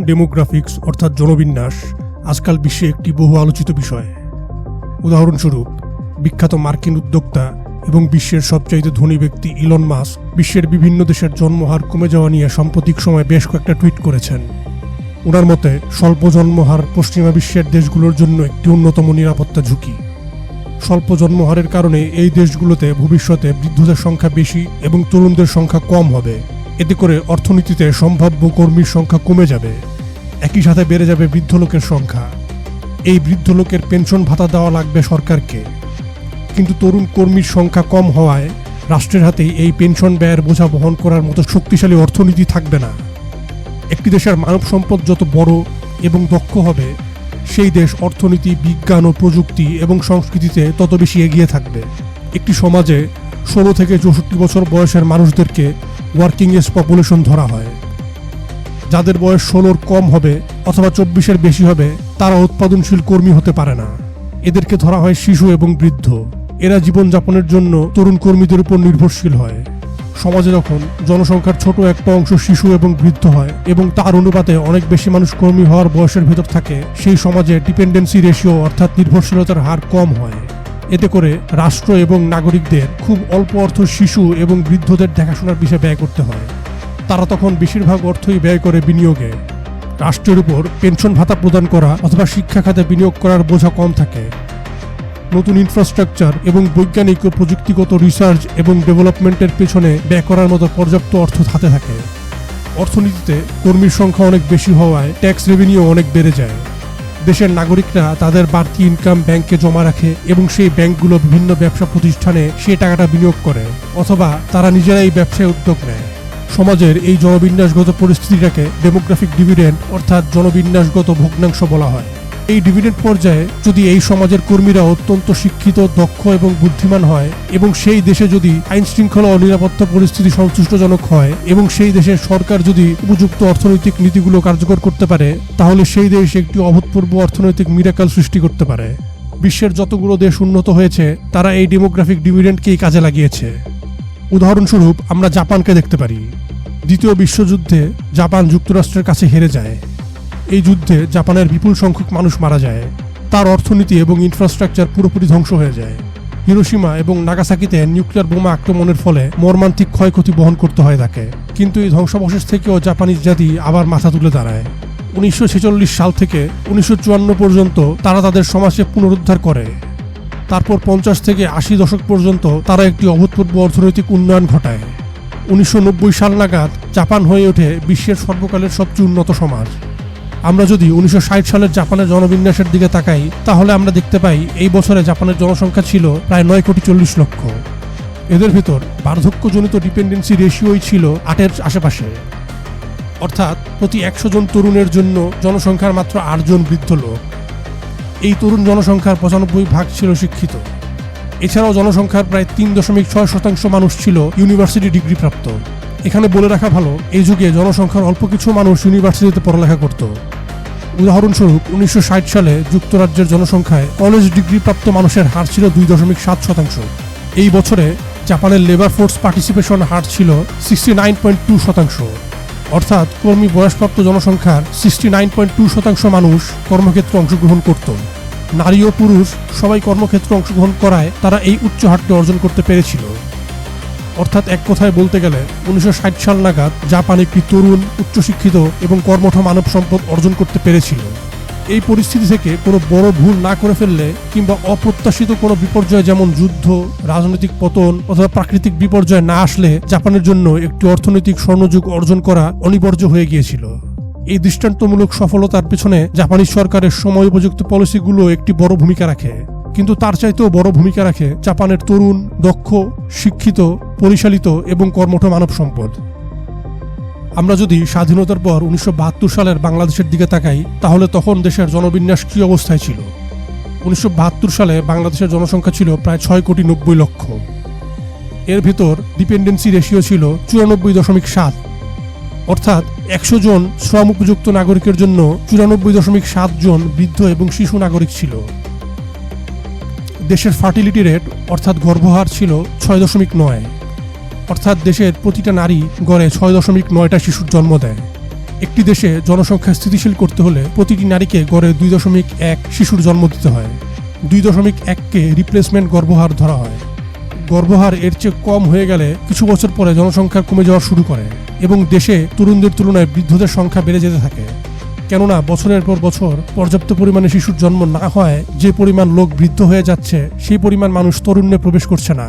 Demographics অর্থাৎ জনবিন্যাস আজকাল বিশ্বে একটি বহু আলোচিত বিষয়। উদাহরণস্বরূপ, বিখ্যাত মার্কিন উদ্যোক্তা এবং বিশ্বের সবচাইতে ধনী ব্যক্তি ইলন মাস্ক বিশ্বের বিভিন্ন দেশের জন্মহার কমে যাওয়া নিয়ে সাম্প্রতিক সময়ে বেশ কয়েকটা টুইট করেছেন। ওনার মতে, স্বল্প জন্মহার পশ্চিমা বিশ্বের দেশগুলোর জন্য একটি অন্যতম নিরাপত্তা ঝুঁকি। স্বল্প জন্মহারের কারণে এই দেশগুলোতে ভবিষ্যতে বৃদ্ধদের সংখ্যা বেশি এবং তরুণদের সংখ্যা কম হবে। এতে করে অর্থনীতিতে সম্ভাব্য কর্মীর সংখ্যা কমে যাবে। একই সাথে বেড়ে যাবে বৃদ্ধ লোকের সংখ্যা। এই বৃদ্ধ লোকের পেনশন ভাতা দেওয়া লাগবে সরকারকে। কিন্তু তরুণ কর্মীর সংখ্যা কম হওয়ায় রাষ্ট্রের হাতেই এই পেনশন ব্যয়ের বোঝা বহন করার মতো শক্তিশালী অর্থনীতি থাকবে না। একটি দেশের মানব সম্পদ যত বড় এবং দক্ষ হবে, সেই দেশ অর্থনীতি, বিজ্ঞান ও প্রযুক্তি এবং সংস্কৃতিতে তত বেশি এগিয়ে থাকবে। একটি সমাজে ষোলো থেকে চৌষট্টি বছর বয়সের মানুষদেরকে ওয়ার্কিং এজ পপুলেশন ধরা হয়। যাদের বয়স ষোলোর কম হবে অথবা চব্বিশের বেশি হবে, তারা উৎপাদনশীল কর্মী হতে পারে না। এদেরকে ধরা হয় শিশু এবং বৃদ্ধ। এরা জীবনযাপনের জন্য তরুণ কর্মীদের উপর নির্ভরশীল হয়। সমাজে যখন জনসংখ্যার ছোট একটা অংশ শিশু এবং বৃদ্ধ হয় এবং তার অনুপাতে অনেক বেশি মানুষ কর্মী হওয়ার বয়সের ভেতর থাকে, সেই সমাজে ডিপেন্ডেন্সি রেশিও অর্থাৎ নির্ভরশীলতার হার কম হয়। এতে করে রাষ্ট্র এবং নাগরিকদের খুব অল্প অর্থ শিশু এবং বৃদ্ধদের দেখাশোনার বিষয়ে ব্যয় করতে হয়। তারা তখন বেশিরভাগ অর্থই ব্যয় করে বিনিয়োগে। রাষ্ট্রের উপর পেনশন ভাতা প্রদান করা অথবা শিক্ষা খাতে বিনিয়োগ করার বোঝা কম থাকে। নতুন ইনফ্রাস্ট্রাকচার এবং বৈজ্ঞানিক ও প্রযুক্তিগত রিসার্চ এবং ডেভেলপমেন্টের পেছনে ব্যয় করার মতো পর্যাপ্ত অর্থ হাতে থাকে। অর্থনীতিতে কর্মীর সংখ্যা অনেক বেশি হওয়ায় ট্যাক্স রেভিনিউ অনেক বেড়ে যায়। দেশের নাগরিকরা তাদের বাড়তি ইনকাম ব্যাংকে জমা রাখে এবং সেই ব্যাংকগুলো বিভিন্ন ব্যবসা প্রতিষ্ঠানে সেই টাকাটা বিনিয়োগ করে, অথবা তারা নিজেরাই ব্যবসায় উদ্যোগ নেয়। সমাজের এই জনবিন্যাসগত পরিস্থিতিটাকে ডেমোগ্রাফিক ডিভিডেন্ট অর্থাৎ জনবিন্যাসগত ভগ্নাংশ বলা হয়। এই ডিভিডেন্ড পর্যায়ে যদি এই সমাজের কর্মীরা অত্যন্ত শিক্ষিত, দক্ষ এবং বুদ্ধিমান হয় এবং সেই দেশে যদি আইন শৃঙ্খলা ও নিরাপত্তা পরিস্থিতি সন্তুষ্টজনক হয় এবং সেই দেশের সরকার যদি উপযুক্ত অর্থনৈতিক নীতিগুলো কার্যকর করতে পারে, তাহলে সেই দেশ একটি অভূতপূর্ব অর্থনৈতিক মিরাকাল সৃষ্টি করতে পারে। বিশ্বের যতগুলো দেশ উন্নত হয়েছে, তারা এই ডেমোগ্রাফিক ডিভিডেন্ডকেই কাজে লাগিয়েছে। উদাহরণস্বরূপ, আমরা জাপানকে দেখতে পারি। দ্বিতীয় বিশ্বযুদ্ধে জাপান যুক্তরাষ্ট্রের কাছে হেরে যায়। এই যুদ্ধে জাপানের বিপুল সংখ্যক মানুষ মারা যায়। তার অর্থনীতি এবং ইনফ্রাস্ট্রাকচার পুরোপুরি ধ্বংস হয়ে যায়। হিরোসীমা এবং নাগাসাকিতে নিউক্লিয়ার বোমা আক্রমণের ফলে মর্মান্তিক ক্ষয়ক্ষতি বহন করতে হয় তাকে। কিন্তু এই ধ্বংসাবশেষ থেকেও জাপানিজ জাতি আবার মাথা তুলে দাঁড়ায়। উনিশশো ছেচল্লিশ সাল থেকে উনিশশো চুয়ান্ন পর্যন্ত তারা তাদের সমাজে পুনরুদ্ধার করে। তারপর পঞ্চাশ থেকে আশি দশক পর্যন্ত তারা একটি অভূতপূর্ব অর্থনৈতিক উন্নয়ন ঘটায়। উনিশশো নব্বই সাল নাগাদ জাপান হয়ে ওঠে বিশ্বের সর্বকালের সবচেয়ে উন্নত সমাজ। আমরা যদি উনিশশো ষাট সালের জাপানের জনবিন্যাসের দিকে তাকাই, তাহলে আমরা দেখতে পাই এই বছরে জাপানের জনসংখ্যা ছিল প্রায় নয় কোটি চল্লিশ লক্ষ। এদের ভেতর বার্ধক্যজনিত ডিপেন্ডেন্সি রেশিওই ছিল আটের আশেপাশে। অর্থাৎ প্রতি একশো জন তরুণের জন্য জনসংখ্যার মাত্র আটজন বৃদ্ধ লোক। এই তরুণ জনসংখ্যার পঁচানব্বই ভাগ ছিল শিক্ষিত। এছাড়াও জনসংখ্যার প্রায় তিন দশমিক ছয় শতাংশ মানুষ ছিল ইউনিভার্সিটি ডিগ্রি প্রাপ্ত এখানে বলে রাখা ভালো, এই যুগে জনসংখ্যার অল্প কিছু মানুষ ইউনিভার্সিটিতে পড়ালেখা করত। উদাহরণস্বরূপ, উনিশশো ষাট সালে যুক্তরাজ্যের জনসংখ্যায় কলেজ ডিগ্রি প্রাপ্ত মানুষের হার ছিল দুই দশমিক সাত শতাংশ। এই বছরে জাপানের লেবার ফোর্স পার্টিসিপেশন হার ছিল সিক্সটি নাইন পয়েন্ট টু শতাংশ। অর্থাৎ কর্মী বয়সপ্রাপ্ত জনসংখ্যার সিক্সটি নাইন পয়েন্ট টু শতাংশ মানুষ কর্মক্ষেত্রে অংশগ্রহণ করত। নারী ও পুরুষ সবাই কর্মক্ষেত্রে অংশগ্রহণ করায় তারা এই উচ্চ হারটি অর্জন করতে পেরেছিল। অর্থাৎ এক কথায় বলতে গেলে, উনিশশো ষাট সাল নাগাদ জাপান একটি তরুণ, উচ্চশিক্ষিত এবং কর্মঠ মানব সম্পদ অর্জন করতে পেরেছিল। এই পরিস্থিতি থেকে কোনো বড় ভুল না করে ফেললে কিংবা অপ্রত্যাশিত কোনো বিপর্যয় যেমন যুদ্ধ, রাজনৈতিক পতন অথবা প্রাকৃতিক বিপর্যয় না আসলে জাপানের জন্য একটি অর্থনৈতিক স্বর্ণযুগ অর্জন করা অনিবার্য হয়ে গিয়েছিল। এই দৃষ্টান্তমূলক সফলতার পেছনে জাপানি সরকারের সময় উপযুক্ত পলিসিগুলো একটি বড় ভূমিকা রাখে। কিন্তু তার চাইতেও বড় ভূমিকা রাখে জাপানের তরুণ, দক্ষ, শিক্ষিত, পরিচালিত এবং কর্মঠ মানব সম্পদ। আমরা যদি স্বাধীনতার পর উনিশশো বাহাত্তর সালের বাংলাদেশের দিকে তাকাই, তাহলে তখন দেশের জনবিন্যাস কী অবস্থায় ছিল? উনিশশো বাহাত্তর সালে বাংলাদেশের জনসংখ্যা ছিল প্রায় ছয় কোটি নব্বই লক্ষ। এর ভেতর ডিপেন্ডেন্সি রেশিও ছিল চুরানব্বই দশমিক সাত। অর্থাৎ একশো জন শ্রম উপযুক্ত নাগরিকের জন্য চুরানব্বই দশমিক সাত জন বৃদ্ধ এবং শিশু নাগরিক ছিল। দেশের ফার্টিলিটি রেট অর্থাৎ গর্ভহার ছিল ছয় দশমিক নয়। অর্থাৎ দেশের প্রতিটা নারী গড়ে ছয় দশমিক নয়টা শিশুর জন্ম দেয়। একটি দেশে জনসংখ্যা স্থিতিশীল করতে হলে প্রতিটি নারীকে গড়ে দুই দশমিক এক শিশুর জন্ম দিতে হয়। দুই দশমিক এককে রিপ্লেসমেন্ট গর্ভহার ধরা হয়। গর্ভহার এর চেয়ে কম হয়ে গেলে কিছু বছর পরে জনসংখ্যা কমে যাওয়া শুরু করে এবং দেশে তরুণদের তুলনায় বৃদ্ধদের সংখ্যা বেড়ে যেতে থাকে। কেননা বছরের পর বছর পর্যাপ্ত পরিমাণে শিশুর জন্ম না হয়, যে পরিমাণ লোক বৃদ্ধ হয়ে যাচ্ছে, সেই পরিমাণ মানুষ তরুণ্যে প্রবেশ করছে না।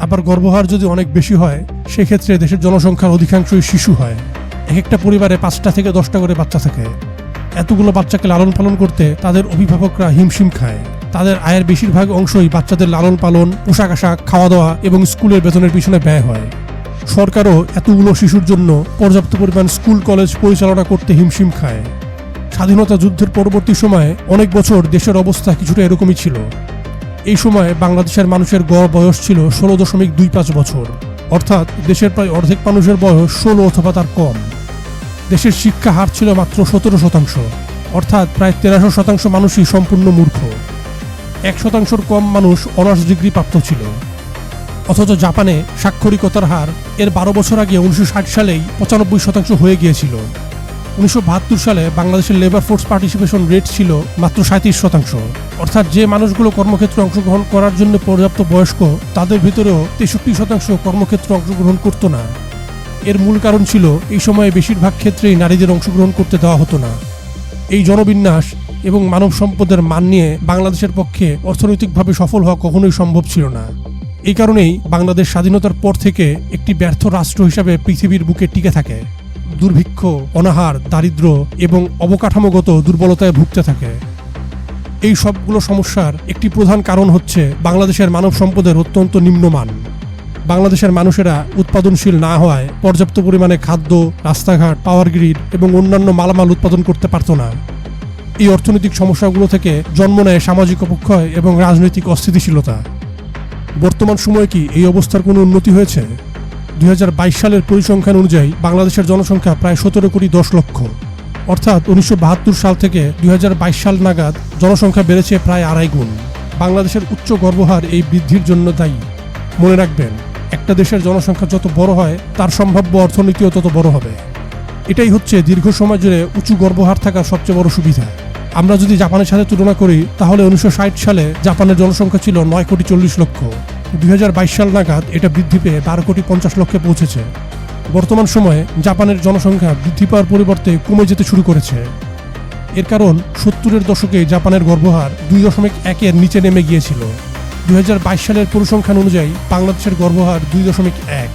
আবার গর্ভহার যদি অনেক বেশি হয়, সেক্ষেত্রে দেশের জনসংখ্যার অধিকাংশই শিশু হয়। এক একটা পরিবারে পাঁচটা থেকে দশটা করে বাচ্চা থাকে। এতগুলো বাচ্চাকে লালন পালন করতে তাদের অভিভাবকরা হিমশিম খায়। তাদের আয়ের বেশিরভাগ অংশই বাচ্চাদের লালন পালন, পোশাক আশাক খাওয়া দাওয়া এবং স্কুলের বেতনের পিছনে ব্যয় হয়। সরকারও এতগুলো শিশুর জন্য পর্যাপ্ত পরিমাণ স্কুল, কলেজ পরিচালনা করতে হিমশিম খায়। স্বাধীনতা যুদ্ধের পরবর্তী সময়ে অনেক বছর দেশের অবস্থা কিছুটা এরকমই ছিল। এই সময়ে বাংলাদেশের মানুষের গড় বয়স ছিল ষোলো দশমিক দুই পাঁচ বছর। অর্থাৎ দেশের প্রায় অর্ধেক মানুষের বয়স ষোলো অথবা তার কম। দেশের শিক্ষা হার ছিল মাত্র সতেরো শতাংশ। অর্থাৎ প্রায় তেরোশো শতাংশ মানুষই সম্পূর্ণ মূর্খ। এক শতাংশের কম মানুষ অনার্স ডিগ্রি প্রাপ্ত ছিল। অথচ জাপানে সাক্ষরিকতার হার এর বারো বছর আগে উনিশশো ষাট সালেই পঁচানব্বই শতাংশ হয়ে গিয়েছিল। উনিশশো বাহাত্তর সালে বাংলাদেশের লেবার ফোর্স পার্টিসিপেশন রেট ছিল মাত্র সাঁত্রিশ শতাংশ। অর্থাৎ যে মানুষগুলো কর্মক্ষেত্রে অংশগ্রহণ করার জন্য পর্যাপ্ত বয়স্ক, তাদের ভিতরেও তেষট্টি শতাংশ কর্মক্ষেত্রে অংশগ্রহণ করত না। এর মূল কারণ ছিল, এই সময়ে বেশিরভাগ ক্ষেত্রেই নারীদের অংশগ্রহণ করতে দেওয়া হতো না। এই জনবিন্যাস এবং মানব সম্পদের মান নিয়ে বাংলাদেশের পক্ষে অর্থনৈতিকভাবে সফল হওয়া কখনোই সম্ভব ছিল না। এই কারণেই বাংলাদেশ স্বাধীনতার পর থেকে একটি ব্যর্থ রাষ্ট্র হিসাবে পৃথিবীর বুকে টিকে থাকে। দুর্ভিক্ষ, অনাহার দারিদ্র্য এবং অবকাঠামোগত দুর্বলতায় ভুগতে থাকে। এই সবগুলো সমস্যার একটি প্রধান কারণ হচ্ছে বাংলাদেশের মানব সম্পদের অত্যন্ত নিম্নমান। বাংলাদেশের মানুষেরা উৎপাদনশীল না হওয়ায় পর্যাপ্ত পরিমাণে খাদ্য, রাস্তাঘাট পাওয়ার গ্রিড এবং অন্যান্য মালামাল উৎপাদন করতে পারত না। এই অর্থনৈতিক সমস্যাগুলো থেকে জন্ম নেয় সামাজিক অপক্ষয় এবং রাজনৈতিক অস্থিতিশীলতা। বর্তমান সময়ে কি এই অবস্থার কোনো উন্নতি হয়েছে? দুই হাজার বাইশ সালের পরিসংখ্যান অনুযায়ী বাংলাদেশের জনসংখ্যা প্রায় সতেরো কোটি দশ লক্ষ। অর্থাৎ উনিশশো বাহাত্তর সাল থেকে দুই হাজার বাইশ সাল নাগাদ জনসংখ্যা বেড়েছে প্রায় আড়াই গুণ। বাংলাদেশের উচ্চ গর্ভহার এই বৃদ্ধির জন্য দায়ী। মনে রাখবেন, একটা দেশের জনসংখ্যা যত বড় হয়, তার সম্ভাব্য অর্থনীতিও তত বড় হবে। এটাই হচ্ছে দীর্ঘ সময় জুড়ে উঁচু গর্ভহার থাকার সবচেয়ে বড় সুবিধা। আমরা যদি জাপানের সাথে তুলনা করি, তাহলে উনিশশো ষাট সালে জাপানের জনসংখ্যা ছিল নয় কোটি চল্লিশ লক্ষ। দুই হাজার বাইশ সাল নাগাদ এটা বৃদ্ধি পেয়ে বারো কোটি পঞ্চাশ লক্ষে পৌঁছেছে। বর্তমান সময়ে জাপানের জনসংখ্যা বৃদ্ধি পাওয়ার পরিবর্তে কমে যেতে শুরু করেছে। এর কারণ সত্তরের দশকে জাপানের গর্ভহার দুই দশমিক একের নিচে নেমে গিয়েছিল। দুই হাজার বাইশ সালের পরিসংখ্যান অনুযায়ী বাংলাদেশের গর্ভহার দুই দশমিক এক।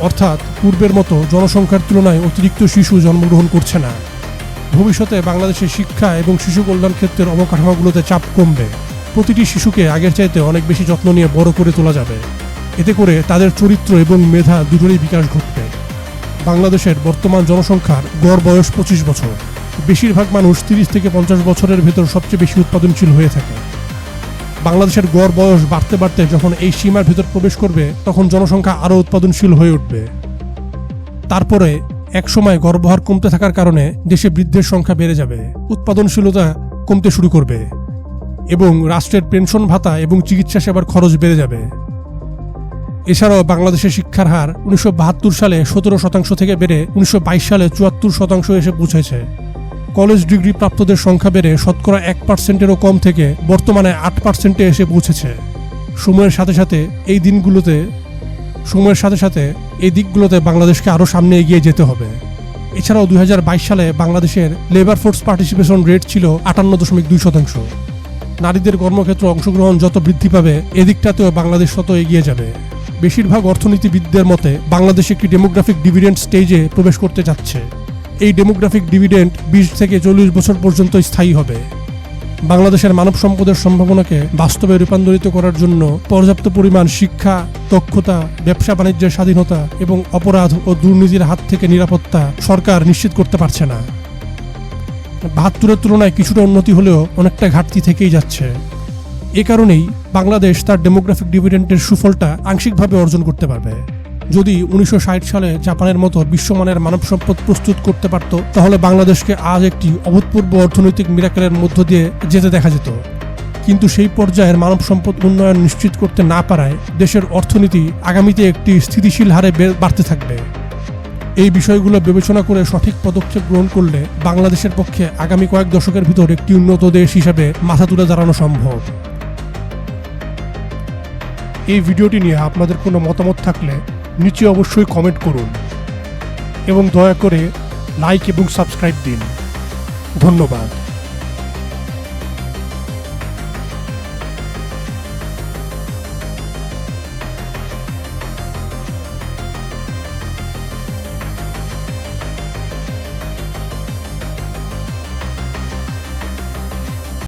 অর্থাৎ পূর্বের মতো জনসংখ্যার তুলনায় অতিরিক্ত শিশু জন্মগ্রহণ করছে না। ভবিষ্যতে বাংলাদেশের শিক্ষা এবং শিশু কল্যাণ ক্ষেত্রের অবকাঠামোগুলোতে চাপ কমবে। প্রতিটি শিশুকে আগের চাইতে অনেক বেশি যত্ন নিয়ে বড় করে তোলা যাবে। এতে করে তাদের চরিত্র এবং মেধা দুটোরই বিকাশ ঘটবে। বাংলাদেশের বর্তমান জনসংখ্যার গড় বয়স পঁচিশ বছর। বেশিরভাগ মানুষ তিরিশ থেকে পঞ্চাশ বছরের ভেতর সবচেয়ে বেশি উৎপাদনশীল হয়ে থাকে। বাংলাদেশের গড় বয়স বাড়তে বাড়তে যখন এই সীমার ভেতর প্রবেশ করবে, তখন জনসংখ্যা আরও উৎপাদনশীল হয়ে উঠবে। তারপরে একসময় গর্ভহার কমতে থাকার কারণে দেশে বৃদ্ধের সংখ্যা বেড়ে যাবে। উৎপাদনশীলতা কমতে শুরু করবে। এবং রাষ্ট্রের পেনশন ভাতা এবং চিকিৎসা সেবার খরচ বেড়ে যাবে। এছাড়াও বাংলাদেশের শিক্ষার হার উনিশশো বাহাত্তর সালে সতেরো শতাংশ থেকে বেড়ে উনিশশো বাইশ সালে চুয়াত্তর শতাংশ এসে পৌঁছেছে। কলেজ ডিগ্রি প্রাপ্তদের সংখ্যা বেড়ে শতকরা এক পার্সেন্টেরও কম থেকে বর্তমানে আট পার্সেন্টে এসে পৌঁছেছে। সময়ের সাথে সাথে এই দিনগুলোতে, সময়ের সাথে সাথে এই দিকগুলোতে বাংলাদেশকে আরও সামনে এগিয়ে যেতে হবে। এছাড়াও দু হাজার বাইশ সালে বাংলাদেশের লেবার ফোর্স পার্টিসিপেশন রেট ছিল আটান্ন দশমিক দুই শতাংশ। নারীদের কর্মক্ষেত্রে অংশগ্রহণ যত বৃদ্ধি পাবে, এদিকটাতেও বাংলাদেশ তত এগিয়ে যাবে। বেশিরভাগ অর্থনীতিবিদদের মতে, বাংলাদেশ একটি ডেমোগ্রাফিক ডিভিডেন্ড স্টেজে প্রবেশ করতে যাচ্ছে। এই ডেমোগ্রাফিক ডিভিডেন্ড বিশ থেকে চল্লিশ বছর পর্যন্ত স্থায়ী হবে। বাংলাদেশের মানব সম্পদের সম্ভাবনাকে বাস্তবে রূপান্তরিত করার জন্য পর্যাপ্ত পরিমাণ শিক্ষা, দক্ষতা, ব্যবসা বাণিজ্যের স্বাধীনতা এবং অপরাধ ও দুর্নীতির হাত থেকে নিরাপত্তা সরকার নিশ্চিত করতে পারছে না। বাহাত্তরের তুলনায় কিছুটা উন্নতি হলেও অনেকটা ঘাটতি থেকেই যাচ্ছে। এ কারণেই বাংলাদেশ তার ডেমোগ্রাফিক ডিভিডেন্টের সুফলটা আংশিকভাবে অর্জন করতে পারবে। যদি উনিশশো ষাট সালে জাপানের মতো বিশ্বমানের মানব সম্পদ প্রস্তুত করতে পারত, তাহলে বাংলাদেশকে আজ একটি অভূতপূর্ব অর্থনৈতিক মিরাকেলের মধ্য দিয়ে যেতে দেখা যেত। কিন্তু সেই পর্যায়ের মানব সম্পদ উন্নয়ন নিশ্চিত করতে না পারায় দেশের অর্থনীতি আগামীতে একটি স্থিতিশীল হারে বাড়তে থাকবে। এই বিষয়গুলো বিবেচনা করে সঠিক পদক্ষেপ গ্রহণ করলে বাংলাদেশের পক্ষে আগামী কয়েক দশকের ভিতর একটি উন্নত দেশ হিসেবে মাথা তুলে দাঁড়ানো সম্ভব। এই ভিডিওটি নিয়ে আপনাদের কোনো মতামত থাকলে নিচে অবশ্যই কমেন্ট করুন এবং দয়া করে লাইক এবং সাবস্ক্রাইব দিন। ধন্যবাদ।